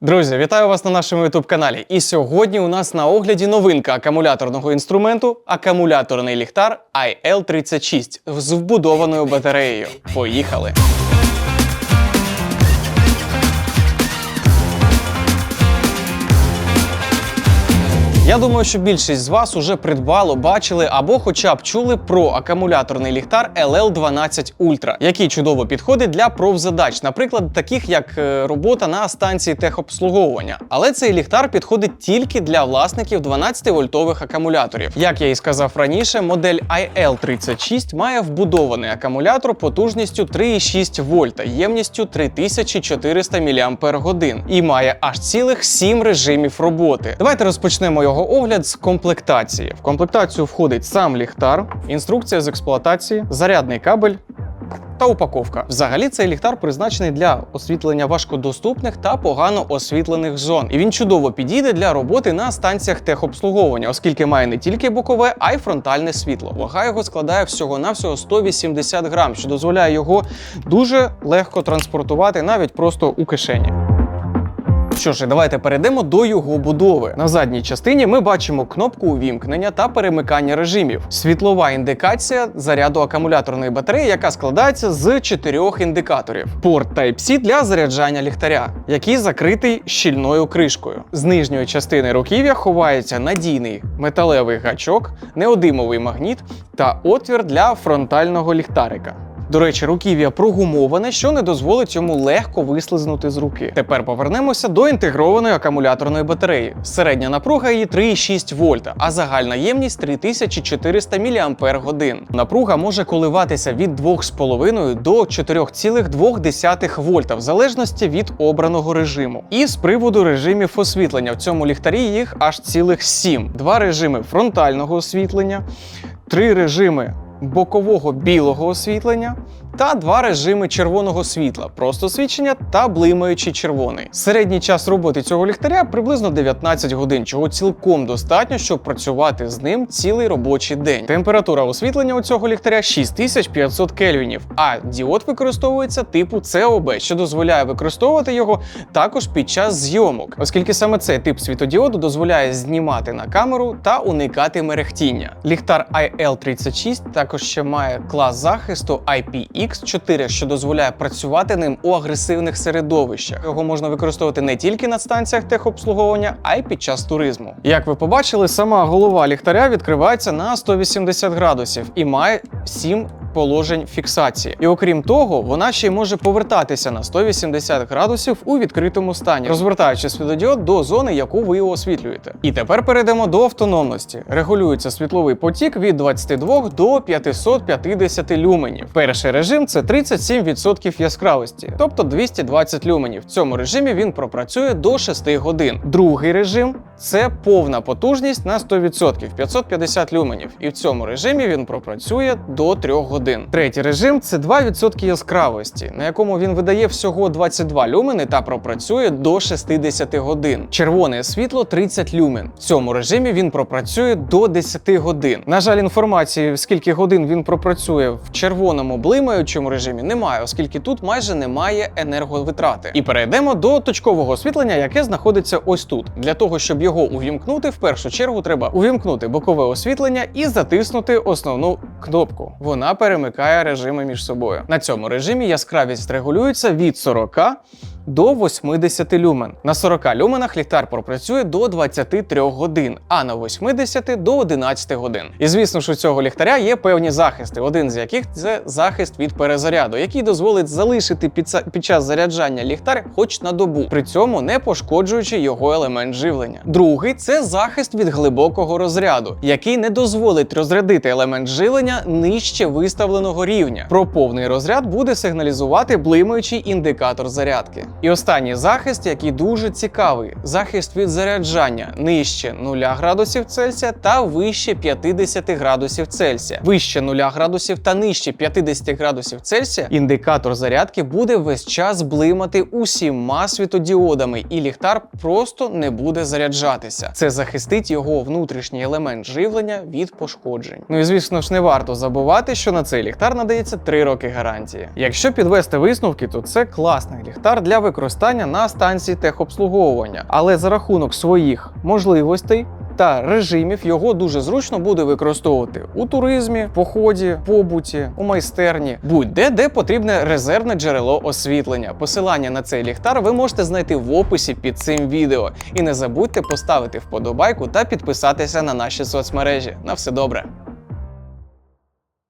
Друзі, вітаю вас на нашому youtube каналі. І сьогодні у нас на огляді новинка акумуляторного інструменту акумуляторний ліхтар IL36 з вбудованою батареєю. Поїхали! Я думаю, що більшість з вас уже придбало, бачили або хоча б чули про акумуляторний ліхтар LL12 Ultra, який чудово підходить для профзадач, наприклад, таких як е, робота на станції техобслуговування. Але цей ліхтар підходить тільки для власників 12-вольтових акумуляторів. Як я і сказав раніше, модель IL36 має вбудований акумулятор потужністю 3,6 вольта, ємністю 3400 мАч і має аж цілих 7 режимів роботи. Давайте розпочнемо його огляд з комплектації. В комплектацію входить сам ліхтар, інструкція з експлуатації, зарядний кабель. Та упаковка. Взагалі цей ліхтар призначений для освітлення важкодоступних та погано освітлених зон. І він чудово підійде для роботи на станціях техобслуговування, оскільки має не тільки бокове, а й фронтальне світло. Вага його складає всього-навсього 180 грам, що дозволяє його дуже легко транспортувати навіть просто у кишені. Що ж, давайте перейдемо до його будови. На задній частині ми бачимо кнопку увімкнення та перемикання режимів, світлова індикація заряду акумуляторної батареї, яка складається з чотирьох індикаторів. Порт Type-C для заряджання ліхтаря, який закритий щільною кришкою. З нижньої частини руків'я ховається надійний металевий гачок, неодимовий магніт та отвір для фронтального ліхтарика. До речі, руків'я прогумоване, що не дозволить йому легко вислизнути з руки. Тепер повернемося до інтегрованої акумуляторної батареї. Середня напруга її 3,6 вольта, а загальна ємність 3400 мАч. Напруга може коливатися від 2,5 до 4,2 вольта, в залежності від обраного режиму. І з приводу режимів освітлення в цьому ліхтарі їх аж цілих 7. Два режими фронтального освітлення, три режими бокового білого освітлення та два режими червоного світла просто свідчення та блимаючий червоний. Середній час роботи цього ліхтаря приблизно 19 годин, чого цілком достатньо, щоб працювати з ним цілий робочий день. Температура освітлення у цього ліхтаря 6500 кельвінів, а діод використовується типу COB, що дозволяє використовувати його також під час зйомок, оскільки саме цей тип світодіоду дозволяє знімати на камеру та уникати мерехтіння. Ліхтар IL36 також ще має клас захисту IPX4, що дозволяє працювати ним у агресивних середовищах. Його можна використовувати не тільки на станціях техобслуговування, а й під час туризму. Як ви побачили, сама голова ліхтаря відкривається на 180 градусів і має 7 положень фіксації. І окрім того, вона ще й може повертатися на 180 градусів у відкритому стані, розвертаючи світлодіод до зони, яку ви освітлюєте. І тепер перейдемо до автономності. Регулюється світловий потік від 22 до 550 люменів. Перший режим це 37% яскравості, тобто 220 люменів. В цьому режимі він пропрацює до 6 годин. Другий режим це повна потужність на 100% 550 люменів. І в цьому режимі він пропрацює до 3 годин. Третій режим це 2% яскравості, на якому він видає всього 22 люмени та пропрацює до 60 годин. Червоне світло 30 люмен. В цьому режимі він пропрацює до 10 годин. На жаль, інформації, скільки годин він пропрацює в червоному блимаючому режимі, немає, оскільки тут майже немає енерговитрати. І перейдемо до точкового освітлення, яке знаходиться ось тут. Для того, щоб його увімкнути, в першу чергу треба увімкнути бокове освітлення і затиснути основну кнопку. Вона перемикає режими між собою. На цьому режимі яскравість регулюється від 40 до 80 люмен. На 40 люменах ліхтар пропрацює до 23 годин, а на 80 до 11 годин. І звісно, що у цього ліхтаря є певні захисти, один з яких це захист від перезаряду, який дозволить залишити під час заряджання ліхтар хоч на добу, при цьому не пошкоджуючи його елемент живлення. Другий це захист від глибокого розряду, який не дозволить розрядити елемент живлення нижче виставленого рівня. Про повний розряд буде сигналізувати блимаючий індикатор зарядки. І останній захист, який дуже цікавий: захист від заряджання нижче 0 градусів Цельсія та вище 50 градусів Цельсія. Вище 0 градусів та нижче 50 градусів Цельсія індикатор зарядки буде весь час блимати усіма світодіодами, і ліхтар просто не буде заряджатися. Це захистить його внутрішній елемент живлення від пошкоджень. Ну і звісно ж, не варто забувати, що на цей ліхтар надається 3 роки гарантії. Якщо підвести висновки, то це класний ліхтар використання на станції техобслуговування. Але за рахунок своїх можливостей та режимів його дуже зручно буде використовувати у туризмі, поході, побуті, у майстерні, будь-де, де потрібне резервне джерело освітлення. Посилання на цей ліхтар ви можете знайти в описі під цим відео. І не забудьте поставити вподобайку та підписатися на наші соцмережі. На все добре.